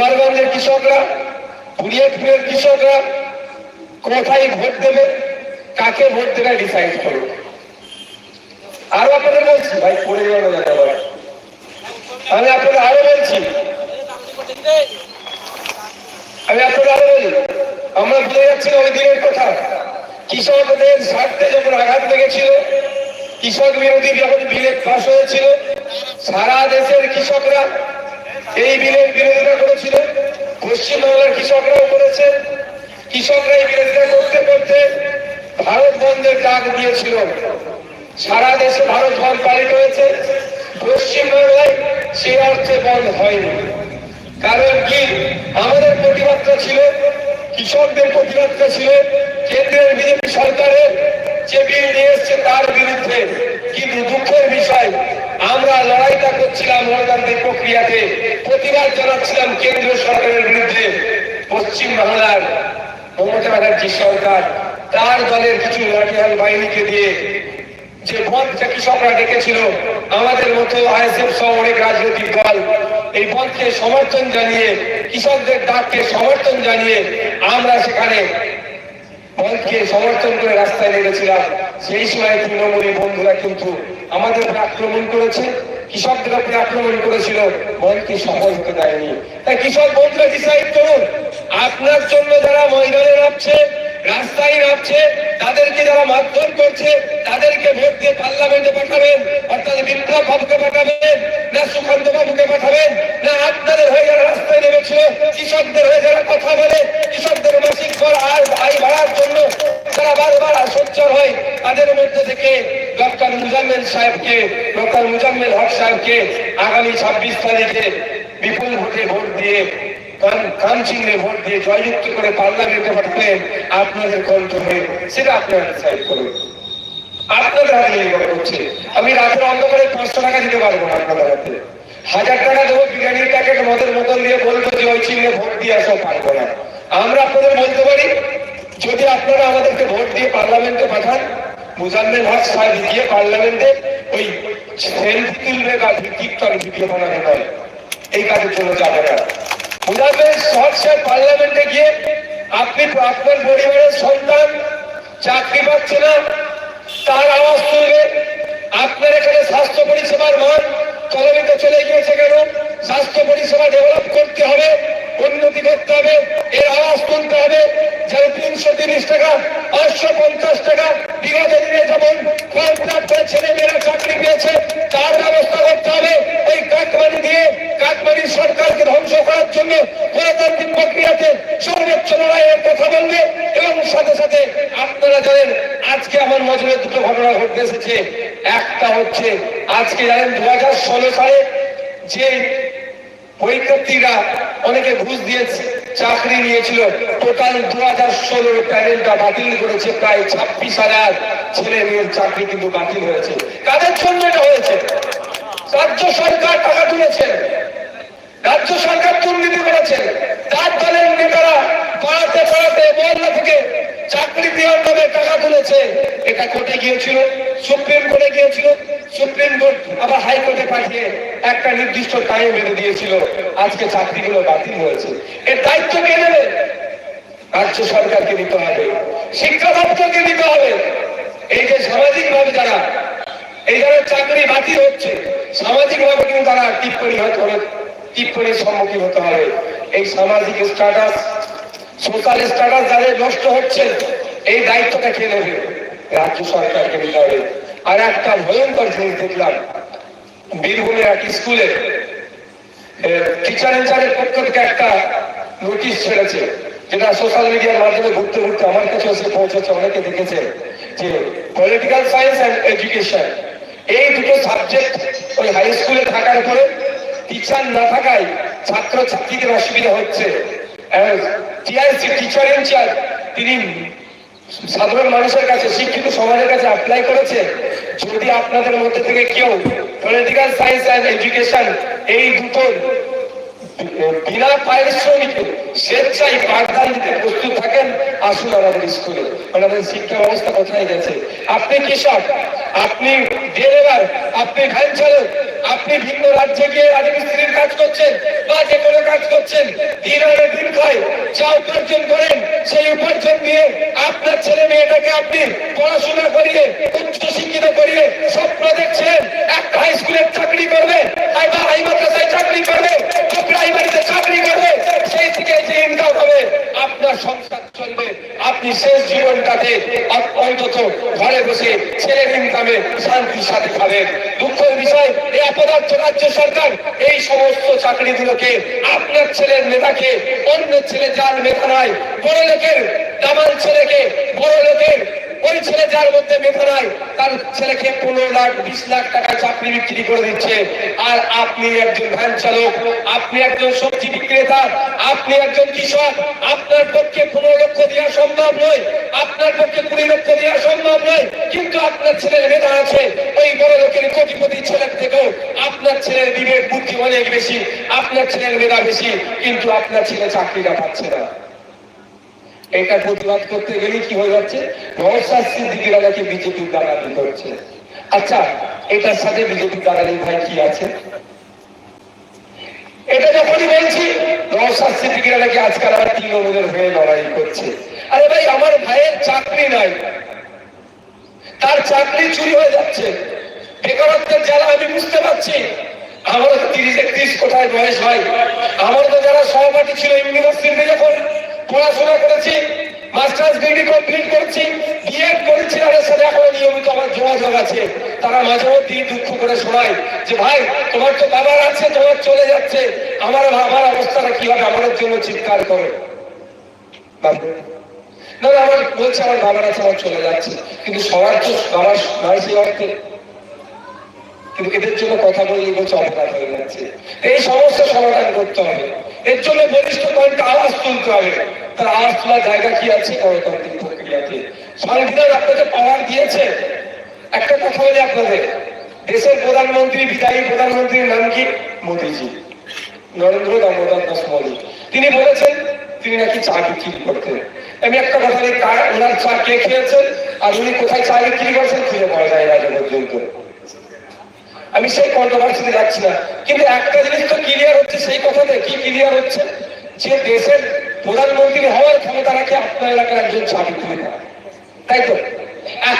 কুমারগঞ্জের কৃষকরা বুনিয়াদপুরের কৃষকরা কোথায় ভোট দেবে, কাকে ভোট দেবে ডিসাইড করবে আরও আপনাদের বলছি, ভাই, পড়ে যাবে না আবার। আমি আপনাদের আরও বলছি। আমি আপনাদের আরও বলি, আমরা ভুলে যাচ্ছি ওই দিনের কথা। কৃষকদের স্বার্থে যখন আঘাত লেগেছিল, কৃষক বিরোধী যখন বিলে পাশ হয়েছিল, সারা দেশের কৃষকরা এই বিলের বিরোধিতা করেছিল পশ্চিমবাংলার কৃষকরাও করেছে। কৃষকরা এই বিরোধিতা করতে করতে ভারত বন্ধের ডাক দিয়েছিল সারা দেশে ভারত বন্ধ পালিত হয়েছে। পশ্চিমবাংলায় সে অর্থে বন্ধ হয়নি। কারণ কি? আমাদের প্রতিবাদটা ছিল, কৃষকদের প্রতিবাদটা ছিল, কেন্দ্রের বিজেপি সরকারের যে বিল নিয়ে এসছে তার বিরুদ্ধে। কিন্তু দুঃখের বিষয় লড়াইটা করছিলাম গণতান্ত্রিক প্রক্রিয়াতে, প্রতিবাদ জানাচ্ছিলাম কেন্দ্রীয় সরকারের বিরুদ্ধে, পশ্চিম বাংলার মমতা ব্যানার্জি সরকার, তার দলের কিছু লাঠিয়াল বাহিনীকে দিয়ে, যে বন্ধটা কৃষকরা ডেকেছিল আমাদের মতো আইএসএফ সহ অনেক রাজনৈতিক দল, এই বন্ধকে সমর্থন জানিয়ে, কৃষকদের ডাককে সমর্থন জানিয়ে, আমরা সেখানে বন্ধকে সমর্থন করে রাস্তায় নেমেছিলাম। সেই সময় তৃণমূলী বন্ধুরা কিন্তু আমাদের আক্রমণ করেছে। কৃষকদের উপরে আক্রমণ করেছিল মনকে সফল হতে দেয়নি। তাই কৃষক বন্ধুরা, ডিসাইড করুন, আপনার জন্য যারা ময়দানে নামছে, রাস্তায় নামছে, তাদেরকে যারা মারধর করছে, তাদেরকে ভোট দিয়ে পার্লামেন্টে সাহেবকে ডক্টর মুজাম্মেল হক সাহেবকে আগামী ছাব্বিশ তারিখে বিপুল ভোটে ভোট দিয়ে ভোট দিয়ে জয়যুক্ত করে পার্লামেন্টে আপনাদের সেটা আপনারা ডিসাইড টাকা দিতে পারব প্যাকেট মদের বোতল দিয়ে ওই ভোট দিয়ে আমরা আপনাদের বলতে পারি, যদি আপনারা আমাদেরকে ভোট দিয়ে পার্লামেন্টে পাঠান মুজাম্মেল হক সাহেব গিয়ে পার্লামেন্টে ওই সেলফি তুলবে বা টিকটক ভিডিও বানাবে নয়। এই কাজের জন্য যাবে না। মুজাম্মেল হক সাহেব পার্লামেন্টে গিয়ে আপনি আপনার পরিবারের সন্তান, চাকরি পাচ্ছে না, তার আওয়াজ তুলবে। আপনার এখানে স্বাস্থ্য পরিষেবার মান তলানিতে চলে গিয়েছে কেন? স্বাস্থ্য পরিষেবা ডেভেলপ করতে হবে, উন্নতি করতে হবে, এর আওয়াজ তুলতে হবে। যেন তিনশো তিরিশ টাকা, পাঁচশো পঞ্চাশ টাকা বিগত দিনে যেমন ছেলে মেয়েরা চাকরি পেয়েছে, তার ব্যবস্থা করতে হবে। ওই কাকমানি দিয়ে কাকমানি সরকারকে ধ্বংস করার জন্য গণতান্ত্রিক প্রক্রিয়াতে সর্বোচ্চ লড়াইয়ের কথা বলবে এবং সাথে সাথে আপনারা জানেন, আজকে আমার নজরে দুটো ঘটনা ঘটতে এসেছে। একটা হচ্ছে, আজকে জানেন দু হাজার ষোলো সালে যে পরীক্ষার্থীরা অনেকে ঘুষ দিয়ে চাকরি নিয়েছিল। টোটাল দু হাজার ষোলোর প্যানেলটা বাতিল করেছে প্রায় ছাব্বিশ হাজার ছেলে মেয়ের চাকরি কিন্তু বাতিল হয়েছে। কাদের জন্য এটা হয়েছে? রাজ্য সরকার টাকা তুলেছে। রাজ্য সরকার দুর্নীতি করেছে। তার দলের নেতারা পাড়াতে পাড়াতে মহল্লা থেকে চাকরি দেওয়ার নামে টাকা তুলেছে। এটা কোর্টে গিয়েছিল, সুপ্রিম কোর্টে গিয়েছিল, সুপ্রিম কোর্ট আবার হাইকোর্টে পাঠিয়ে একটা নির্দিষ্ট টাইম বেঁধে দিয়েছিল। আজকে চাকরিগুলো বাতিল হয়েছে। এর দায়িত্ব কে নেবে? রাজ্য সরকারকে নিতে হবে। শিক্ষা দপ্তরকে নিতে হবে। এই যে সামাজিক ভাবে যারা এই যারা চাকরি বাতিল হচ্ছে সামাজিক ভাবে কিন্তু তারা টিপ্পণী হবে, টিপ্পণীর সম্মুখীন হতে হবে। এই সামাজিক স্ট্যাটাস সোশ্যাল স্ট্যাটাস যাদের নষ্ট হচ্ছে, এই দায়িত্বটা কে নেবে? রাজ্য সরকারকে নিতে হবে। আর একটা ভয়ঙ্কর জিনিস দেখলাম, বীরভূমের এক স্কুলে টিচার ইনচার্জের পক্ষ থেকে একটা নোটিশ ছেড়েছে, যেটা সোশ্যাল মিডিয়ার মাধ্যমে ঘুরতে ঘুরতে আমার কাছে এসে পৌঁছেছে, অনেকে দেখেছে যে পলিটিক্যাল সায়েন্স অ্যান্ড এডুকেশন এই দুটো সাবজেক্ট ওই হাই স্কুলে থাকার পরে টিচার না থাকায় ছাত্র ছাত্রীদের অসুবিধা হচ্ছে। টিআইসি টিচার ইনচার্জ তিনি সাধারণ মানুষের কাছে, শিক্ষিত সমাজের কাছে অ্যাপ্লাই করেছে, যদি আপনাদের মধ্যে থেকে কেউ পলিটিক্যাল সায়েন্স অ্যান্ড এডুকেশন এই দুটো বিনা পারিশ্রমিকে স্বেচ্ছায় পাঠদান দিতে প্রস্তুত থাকেন, আসুন আমাদের স্কুলে। আমাদের শিক্ষা ব্যবস্থা কোথায় গেছে? আপনি কৃষক, আপনি ডেলিভার আপনি ভ্যান চালক, আপনি রাজ্যে গিয়ে রাজমিস্ত্রির কাজ করছেন বা যে কোনো কাজ করছেন দিন আনে দিন খায় যা উপার্জন করেন, সেই উপার্জন দিয়ে আপনার ছেলে মেয়েটাকে আপনি পড়াশোনা করিয়ে, উচ্চ করিয়ে স্বপ্ন দেখছেন, একটা হাই স্কুলের চাকরি করবে, হাইবা হাই মাদ্রাসায় চাকরি করবে প্রাইমারিতে চাকরি করবে, সেই থেকে যে ইনকাম হবে, আপনার সংসার চলবে। আপনি শেষ জীবনটাতে অন্তত ঘরে বসে ছেলের ইনকামে শান্তির সাথে খাবেন। দুঃখের বিষয় অপদার্থ রাজ্য সরকার, এই সমস্ত চাকরিগুলোকে আপনার ছেলের নেতাকে অন্য ছেলে যার নেতা নয় বড় লোকের দামাল ছেলেকে বড় লোকের ওই ছেলে যার মধ্যে মেধা নাই, তার ছেলেকে পনেরো লাখ, বিশ লাখ টাকা চাকরি বিক্রি করে দিচ্ছে। আর আপনি একজন ভ্যান চালক, আপনি একজন সবজি বিক্রেতা, আপনি একজন কৃষক, আপনার পক্ষে পনেরো লক্ষ দেওয়া সম্ভব নয়, আপনার পক্ষে কুড়ি লক্ষ দেওয়া সম্ভব নয়, কিন্তু আপনার ছেলের মেধা আছে। ওই বড় লোকের কোটিপতি ছেলের থেকেও আপনার ছেলের বিবেক, বুদ্ধি অনেক বেশি, আপনার ছেলের মেধা বেশি, কিন্তু আপনার ছেলে চাকরিটা পাচ্ছে না। এটা প্রতিবাদ করতে গেলে কি হয়ে যাচ্ছে? নওশাদ সিদ্দিকিরা নাকি বিজেপির করছে? আচ্ছা এটার সাথে বিজেপির দালালি ভাই, কি আছে? এটা যখনই বলছি আজকাল তৃণমূলের হয়ে লড়াই করছে। আরে ভাই, আমার ভাইয়ের চাকরি নাই। তার চাকরি চুরি হয়ে যাচ্ছে। বেকারত্বের জ্বালা আমি বুঝতে পারছি। আমারও তো তিরিশ একত্রিশ কোথায় বয়স হয়। আমার তো যারা সহপাঠী ছিল ইউনিভার্সিটিতে যখন পড়াশোনা করেছি, মাস্টার্স ডিগ্রি কমপ্লিট করেছি বিএড করেছি তাদের সাথে এখনও নিয়মিত আমার যোগাযোগ আছে। তারা মাঝে মধ্যেই দুঃখ করে শোনায় যে, ভাই, তোমার তো বাবার আছে, তোমার চলে যাচ্ছে। আমার বাবার অবস্থাটা কি হবে আমার জন্য চিৎকার করে? না আমার বলছে, আমার বাবার আছে, আমার চলে যাচ্ছে। কিন্তু সবার তো, বাবার সেই অর্থে কিন্তু এদের জন্য কথা বললে বলছে অপরাধ হয়ে যাচ্ছে। এই সমস্যা সমাধান করতে হবে। এর জন্য বলিষ্ঠ কয়েকটা আওয়াজ তুলতে হবে। তার আওয়াজ তোলার জায়গা কি আছে? গণতান্ত্রিক প্রক্রিয়াতে সংবিধান আপনাকে পাওয়ার দিয়েছে। একটা কথা বলি আপনাদের। দেশের প্রধানমন্ত্রী, বিদায়ী প্রধানমন্ত্রীর নাম কি? মোদীজি। নরেন্দ্র দামোদর দাস মোদী তিনি বলেছেন, তিনি নাকি চা বিক্রি করতেন। আমি একটা কথা বলি ওনার চা কে খেয়েছেন? আর উনি কোথায় চা বিক্রি করছেন? খুঁজে পাওয়া যায় না পর্যন্ত। আমি সেই কন্ট্রোভার্সিতে যাচ্ছি না। কিন্তু একটা জিনিস তো ক্লিয়ার হচ্ছে, সেই কথাতে কি ক্লিয়ার হচ্ছে? যে দেশের প্রধানমন্ত্রী হওয়ার ক্ষমতা রাখে আপনার এলাকার একজন সাবিত্রী তাই তো? এত